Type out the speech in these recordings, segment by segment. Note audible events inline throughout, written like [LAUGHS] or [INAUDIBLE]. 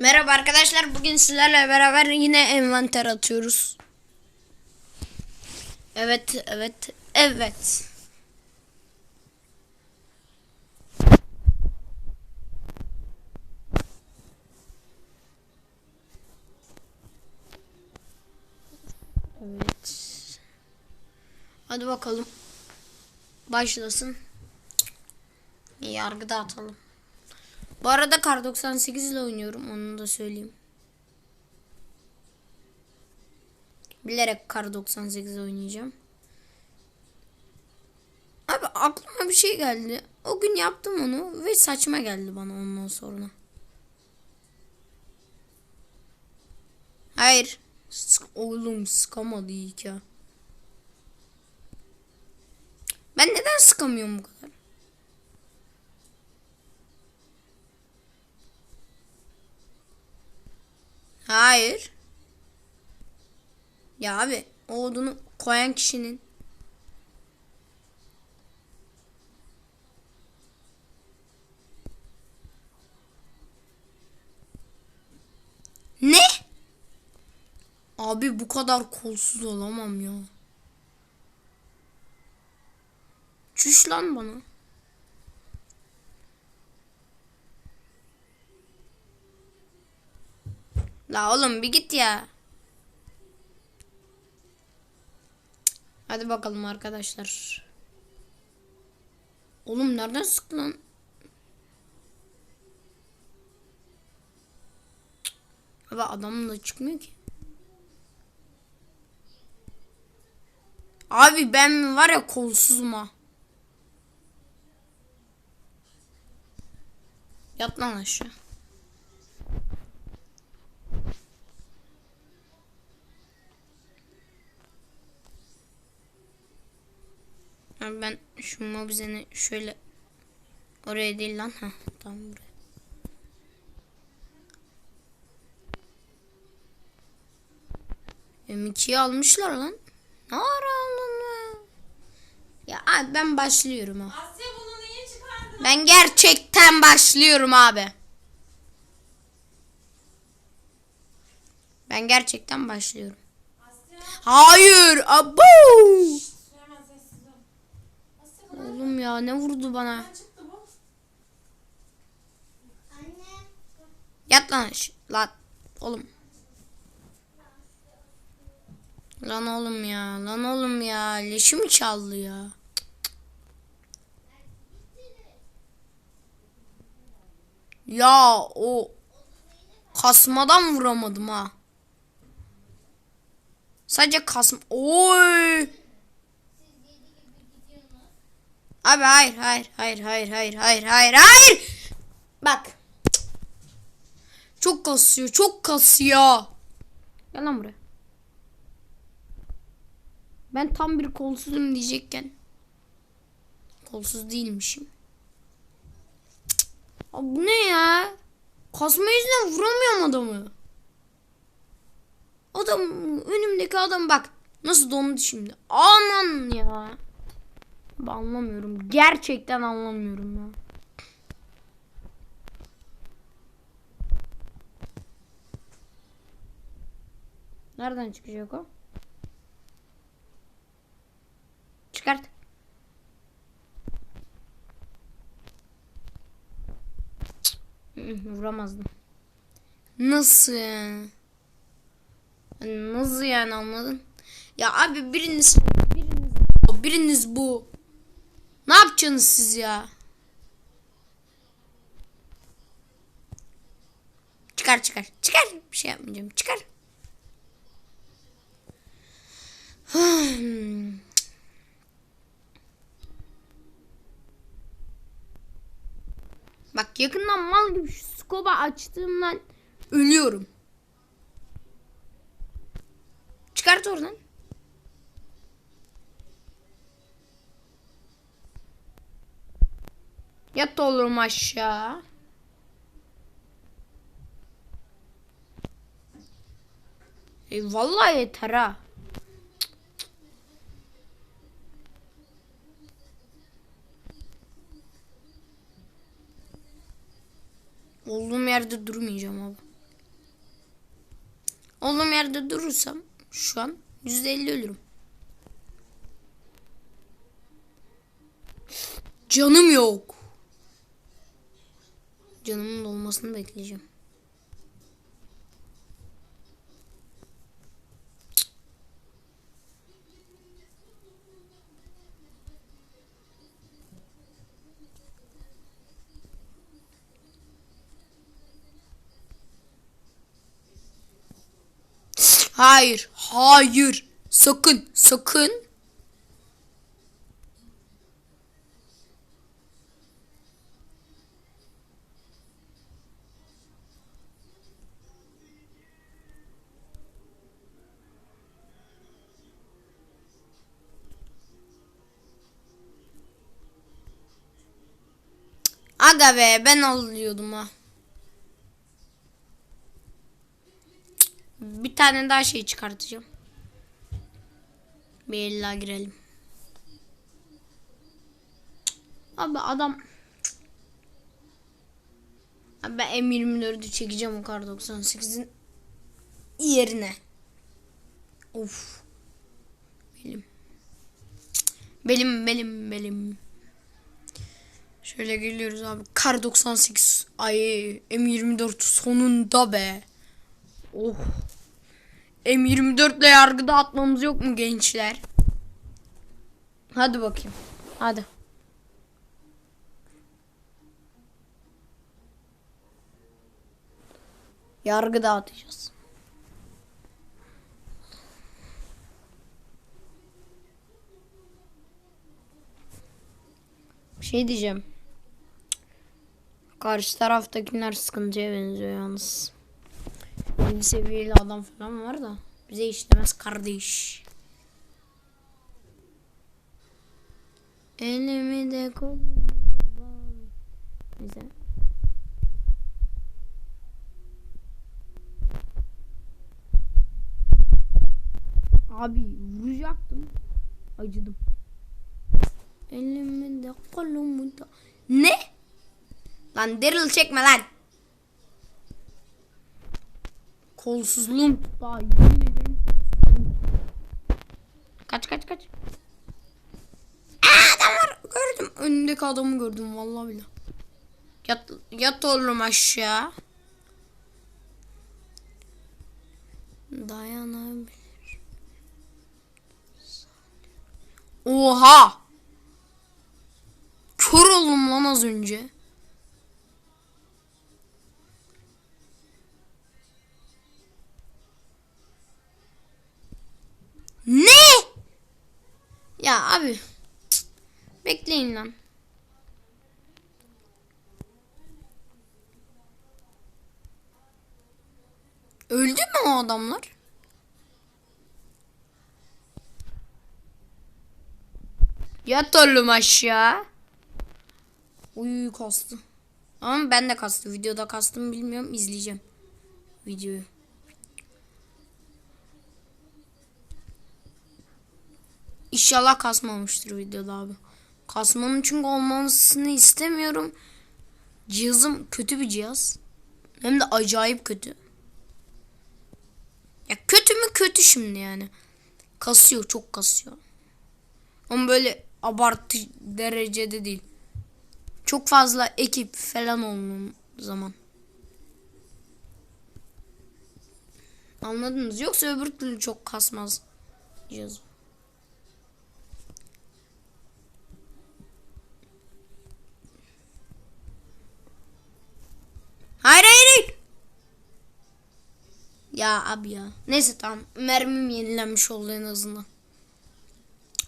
Merhaba arkadaşlar. Bugün sizlerle beraber yine envanter atıyoruz. Evet, evet, evet. Evet. Hadi bakalım. Başlasın. Yargı dağıtalım. Bu arada Kar 98 ile oynuyorum. Onu da söyleyeyim. Bilerek Kar 98 oynayacağım. Abi aklıma bir şey geldi. O gün yaptım onu ve saçma geldi bana ondan sonra. Hayır. Oğlum sıkamadı ki. Ben neden sıkamıyorum bu kadar? Hayır. Ya abi o odunu koyan kişinin Ne? Abi bu kadar kolsuz olamam ya. Çüş lan bana. La oğlum bir git ya. Hadi bakalım arkadaşlar. Oğlum nereden sıktı lan? Abi adam da çıkmıyor ki. Abi ben var ya kolsuzum ha. Yat lan aşağı. Abi ben şu mobizeni şöyle oraya değil lan ha tam buraya. M2'yi almışlar lan. Ne ara be? Ya abi ben başlıyorum ha. Asya bunu niye çıkardın? Ben gerçekten başlıyorum abi. Ben gerçekten başlıyorum. Hayır. Abu. Ya ne vurdu bana? nereden çıktı bu? Yat lan. Lan. Oğlum. Lan oğlum ya. Lan oğlum ya. Leşimi çaldı ya. Ya o kasmadan vuramadım ha. Sadece kasm. Oy. Abi hayır hayır hayır hayır hayır hayır hayır hayır. Bak. Çok kasıyor çok kasıyor. Gel lan buraya. Ben tam bir kolsuzum diyecekken. Kolsuz değilmişim. Abi bu ne ya? Kasma yüzünden vuramıyorum adamı. Adam önümdeki adam bak. Nasıl dondu şimdi. Aman ya. Ben anlamıyorum. Gerçekten anlamıyorum ya. Nereden çıkacak o? Çıkart. Vuramazdım. Nasıl yani? Nasıl yani anladın? Ya abi biriniz biriniz biriniz bu. Ne yapacaksınız siz ya? Çıkar çıkar. Çıkar. Bir şey yapmayacağım. Çıkar. [SIGHS] Bak yakından mal gibi şu skoba açtığımdan ölüyorum. Çıkart oradan. Yat oğlum aşağı. E, vallahi yeter ha. Olduğum yerde durmayacağım abi. Olduğum yerde durursam şu an %50 ölürüm. Canım yok. Canımın dolmasını bekleyeceğim. Hayır, hayır. Sakın, sakın. Aga be ben alıyordum ha. Bir tane daha şey çıkartacağım. Bir illa girelim. Abi adam Abi ben M24'ü çekeceğim o kar 98'in yerine. Of. Belim. Belim belim belim. Şöyle geliyoruz abi. Kar 98. Ay M24 sonunda be. Oh. M24 ile yargıda atmamız yok mu gençler? Hadi bakayım. Hadi. Yargı dağıtacağız. Bir şey diyeceğim. Karşı taraftakiler sıkıntıya benziyor yalnız. Yeni seviyeli adam falan var da bize işlemez kardeş. Elimi de bağlı. Bize. Abi vuracaktım. Acıdım. Elimi de kolumu da. Ne? Lan Daryl çekme lan. Kolsuzluğum daha yemin ederim. Kaç kaç kaç. Aa, adam var gördüm. Önümdeki adamı gördüm vallahi bile. Yat, yat oğlum aşağı. Dayanabilir. Oha! Kör oldum lan az önce. Ne? Ya abi. Bekleyin lan. Öldü mü o adamlar? Yat oğlum aşağı. Uy kastı. Ama ben de kastı. Videoda kastım bilmiyorum. izleyeceğim videoyu. İnşallah kasmamıştır videoda abi. Kasmanın çünkü olmasını istemiyorum. Cihazım kötü bir cihaz. Hem de acayip kötü. Ya kötü mü kötü şimdi yani. Kasıyor çok kasıyor. Ama böyle abartı derecede değil. Çok fazla ekip falan olduğum zaman. Anladınız? Yoksa öbür türlü çok kasmaz cihazım. Ya abi ya. Neyse tamam. Mermim yenilenmiş oldu en azından.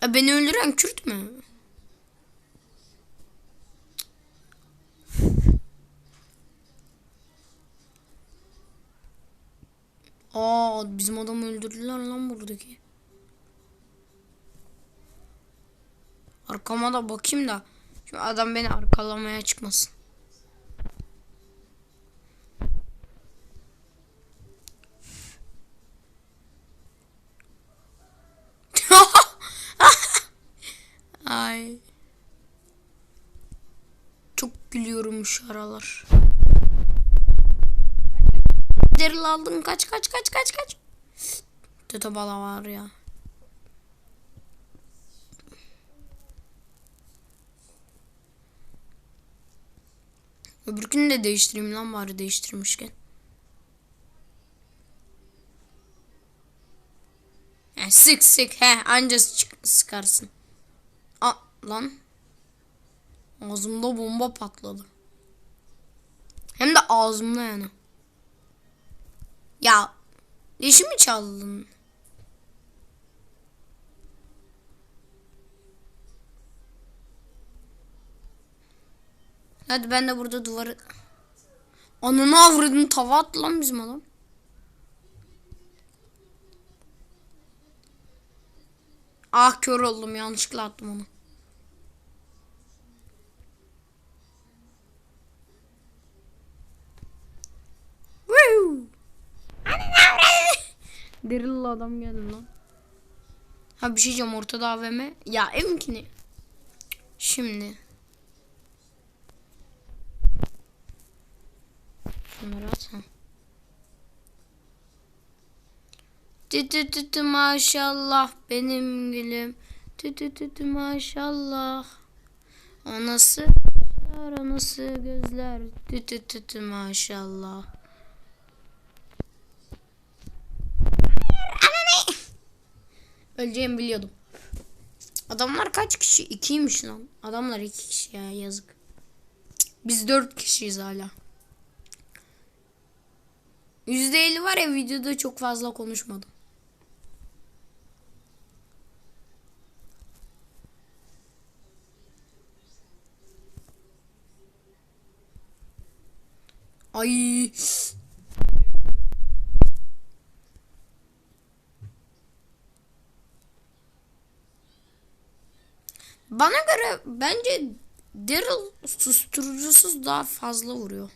E, beni öldüren Kürt mü? Aa bizim adamı öldürdüler lan buradaki. Arkama da bakayım da. Şu adam beni arkalamaya çıkmasın. Ay. Çok gülüyorum şu aralar. Daryl aldın kaç kaç kaç kaç kaç. Töte bala var ya. Öbürkünü de değiştireyim lan bari değiştirmişken. Sık sık he anca sıkarsın. A lan. Ağzımda bomba patladı. Hem de ağzımda yani. Ya leşimi çaldın. Hadi ben de burada duvarı... Ananı avradını tava attı lan bizim adam. Ah kör oldum yanlışlıkla attım onu. Daryl'lı adam geldi lan. Ha bir şey diyeceğim ortada AVM. Ya emkini. Şimdi. Şunları at. ha. Tü tü tü tü maşallah benim gülüm. Tü tü tü tü maşallah. Anası gözler, anası gözler. Tü tü tü tü maşallah. Ananı! Öleceğimi biliyordum. Adamlar kaç kişi? İkiymiş lan. Adamlar iki kişi ya yazık. Biz dört kişiyiz hala. %50 var ya videoda çok fazla konuşmadım. Ay. Bana göre bence Daryl susturucusuz daha fazla vuruyor.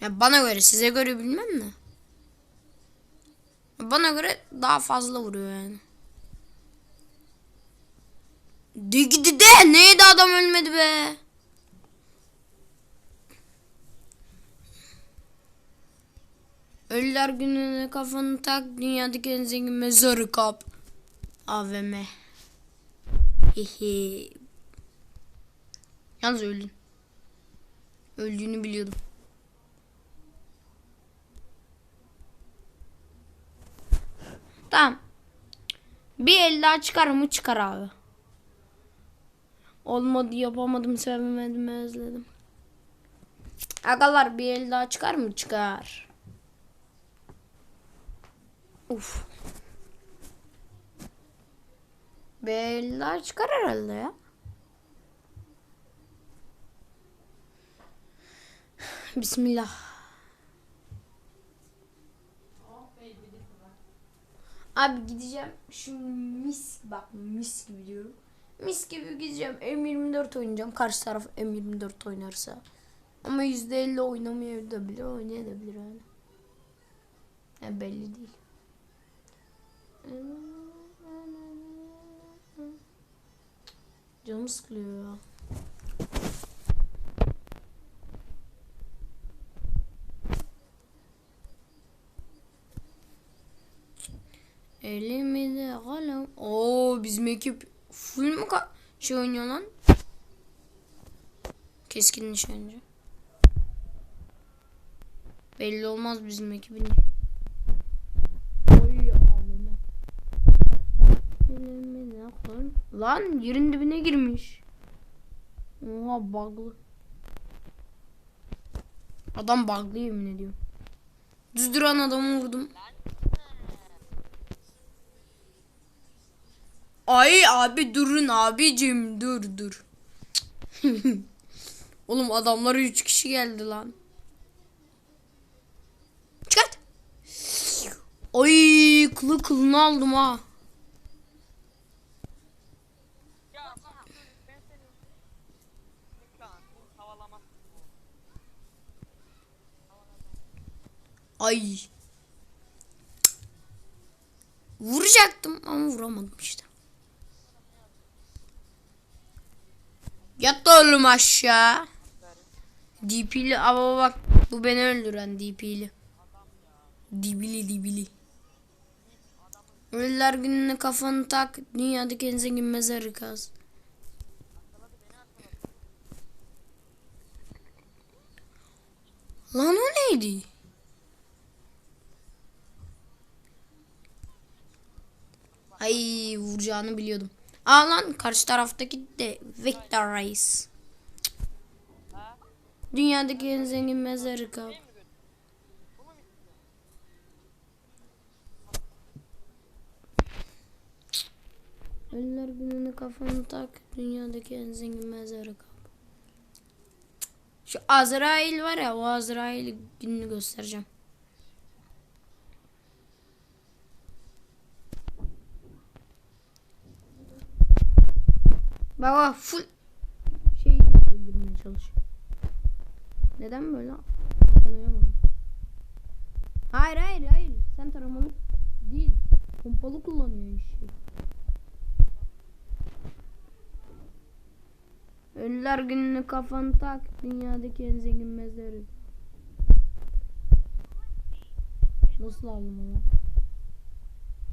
Ya bana göre size göre bilmem mi? Bana göre daha fazla vuruyor yani. De gidi de neydi adam ölmedi be. Ölüler gününe kafanı tak dünyadaki en zengin mezarı kap. AVM. Hehe. Yalnız öldün. Öldüğünü biliyordum. Tamam. Bir el daha çıkar mı? Çıkar abi. Olmadı yapamadım sevemedim özledim. Agalar bir el daha çıkar mı? Çıkar. Uf. Daha çıkar herhalde ya. Bismillah. Abi gideceğim. Şimdi mis bak mis gibi diyorum. Mis gibi gideceğim. M24 oynayacağım. Karşı taraf M24 oynarsa. Ama %50 oynamayabilir. Oynayabilir yani. yani belli değil. Canım sıkılıyor ya. Elimde kalem. Oo bizim ekip full mu ka- şey oynuyor lan? Keskin nişancı. Belli olmaz bizim ekibin. Oy ağlama. Kalem. Lan yerin dibine girmiş. Oha bug'lı. Adam bug'lı yemin ediyorum. Düz duran adamı vurdum. Ay abi durun abicim dur dur. [LAUGHS] Oğlum adamlara 3 kişi geldi lan. Çıkart. Ay kılı kılını aldım ha. Ya ben seni Lütfen bu havalamaz. Ay. Vuracaktım ama vuramadım işte. Yat da oğlum aşağı. DP'li ama bak bu beni öldüren DP'li. Dibili dibili. Ölüler gününe kafanı tak. Dünyadaki en zengin mezarı kaz. Lan o neydi? Ay vuracağını biliyordum. Aa lan karşı taraftaki de Victor Reis. Dünyadaki en zengin mezarı bitti? Ölüler gününe kafanı tak. Dünyadaki en zengin mezarı kap. Şu Azrail var ya o Azrail gününü göstereceğim. Baba full şey öldürmeye çalışıyor. Neden böyle? Anlayamadım. Hayır hayır hayır. Sen taramalı değil. Pompalı kullanıyor şey. Ölüler gününü kafanı tak. Dünyadaki en zengin mezarı. Nasıl aldım onu?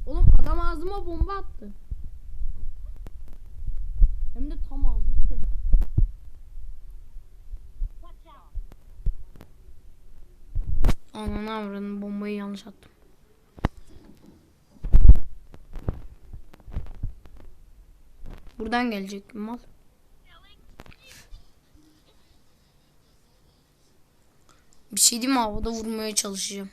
Oğlum adam ağzıma bomba attı. Hem de tam ağzıma. Ananı avradını bombayı yanlış attım. Buradan gelecek mal. Bir şey diyeyim mi? Havada vurmaya çalışacağım.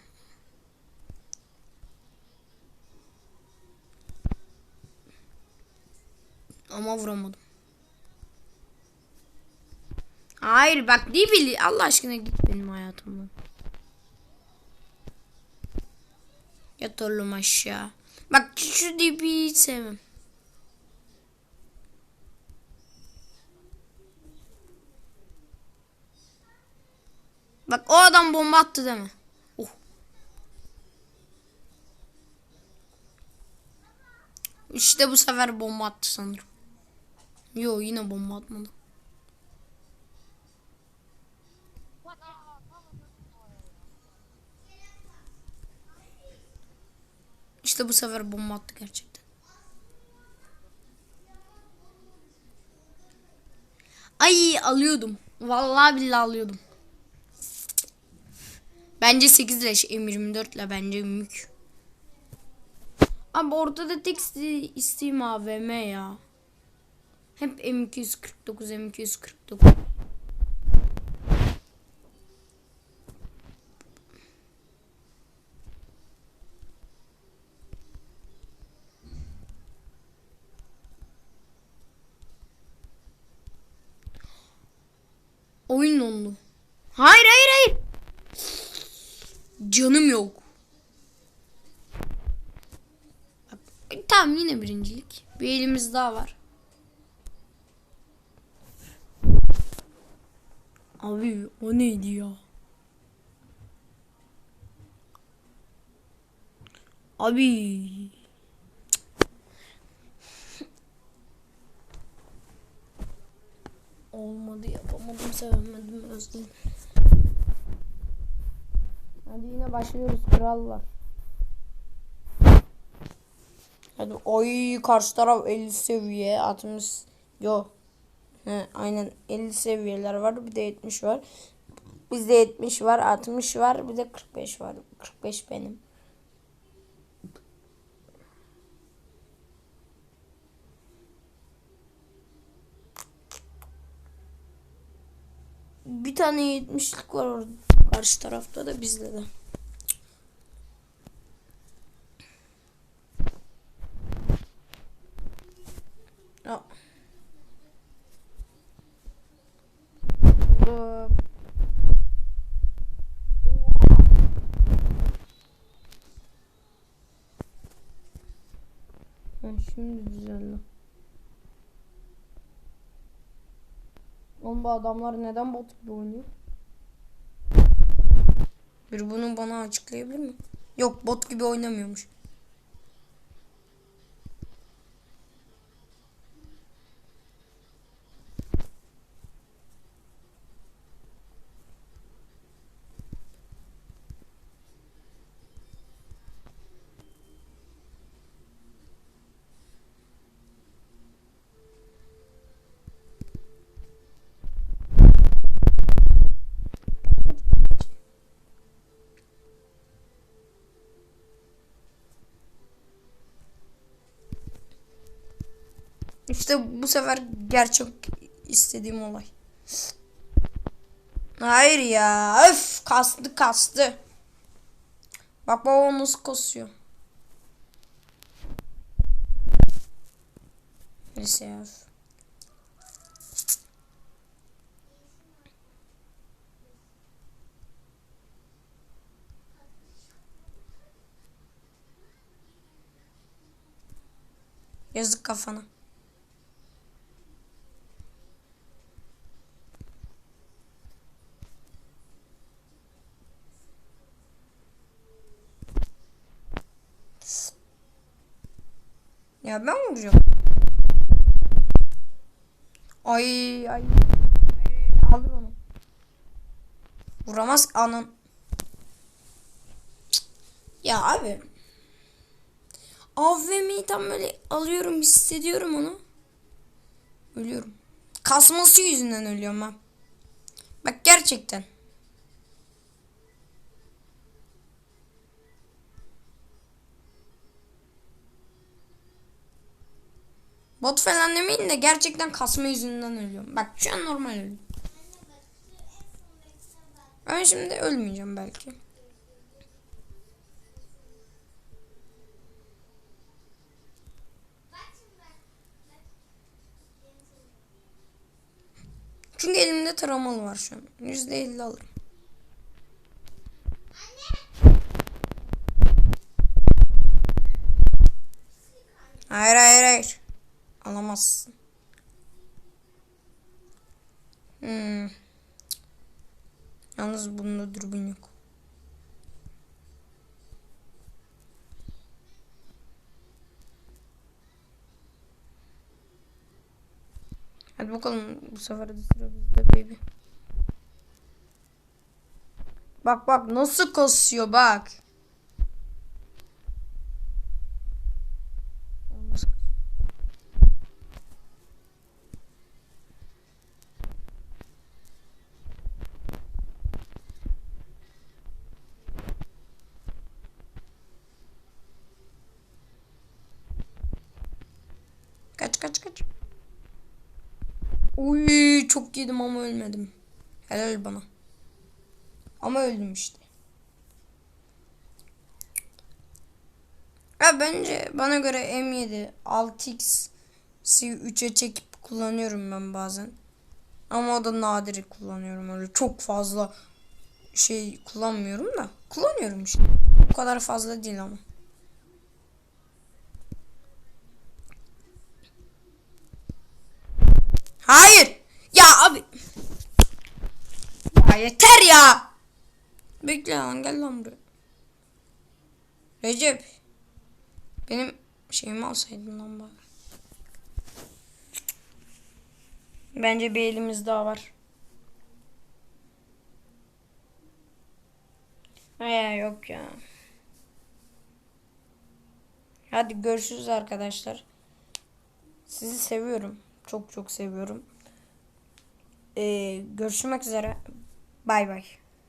Ama vuramadım. Hayır bak değil bili. Allah aşkına git benim hayatımdan. Yat oğlum aşağı. Bak şu dibi hiç. Bak o adam bomba attı değil mi? Oh. İşte bu sefer bomba attı sanırım. Yo yine bomba atmadı. İşte bu sefer bomba attı gerçekten. Ay alıyordum. Vallahi billahi alıyordum. Bence 8 leş M24 ile bence mük. Abi ortada tek iste- isteğim AVM ya. Hep M249 M249. Oyun onlu. Hayır hayır hayır. Canım yok. Tamam yine birincilik. Bir elimiz daha var. Abi o neydi ya? Abi. Olmadı yapamadım özledim. Hadi yine başlıyoruz krallar. Hadi oy karşı taraf 50 seviye 60 yok. He, aynen 50 seviyeler var bir de 70 var. Bizde 70 var 60 var bir de 45 var. 45 benim. Bir tane 70'lik var orada. Karşı tarafta da bizde de. Ya. Ha, şimdi düzeldi. Oğlum bu adamlar neden bot gibi oynuyor? Bir bunu bana açıklayabilir mi? Yok bot gibi oynamıyormuş. İşte bu sefer gerçek istediğim olay. Hayır ya. Öf kastı kastı. Bak baba nasıl kasıyor. Neyse ya. Yazık kafana. Ya ben vuracağım. Ay ay. ay onu. Vuramaz anın. Ya abi. AVM'yi tam böyle alıyorum hissediyorum onu. Ölüyorum. Kasması yüzünden ölüyorum ben. Bak gerçekten. Bot falan demeyin de gerçekten kasma yüzünden ölüyorum. Bak şu an normal ölüyorum. Ben şimdi ölmeyeceğim belki. Çünkü elimde taramalı var şu an. %50 alırım. Hayır hayır hayır. Alamazsın. Hmm. Yalnız bunda dürbün yok. Hadi bakalım bu sefer de sıra bizde baby. Bak bak nasıl kasıyor bak. Olmaz. Kaç kaç kaç. Çok yedim ama ölmedim. Helal bana. Ama öldüm işte. Ya bence bana göre M7 6x'i 3'e çekip kullanıyorum ben bazen. Ama o da nadir kullanıyorum öyle çok fazla şey kullanmıyorum da kullanıyorum işte. Bu kadar fazla değil ama. Hayır. Ya abi. Ya yeter ya. Bekle lan gel lan buraya. Recep. Benim şeyimi alsaydın lan bari. Bence bir elimiz daha var. Ay yok ya. Hadi görüşürüz arkadaşlar. Sizi seviyorum. Çok çok seviyorum. Ee, görüşmek üzere. Bay bay.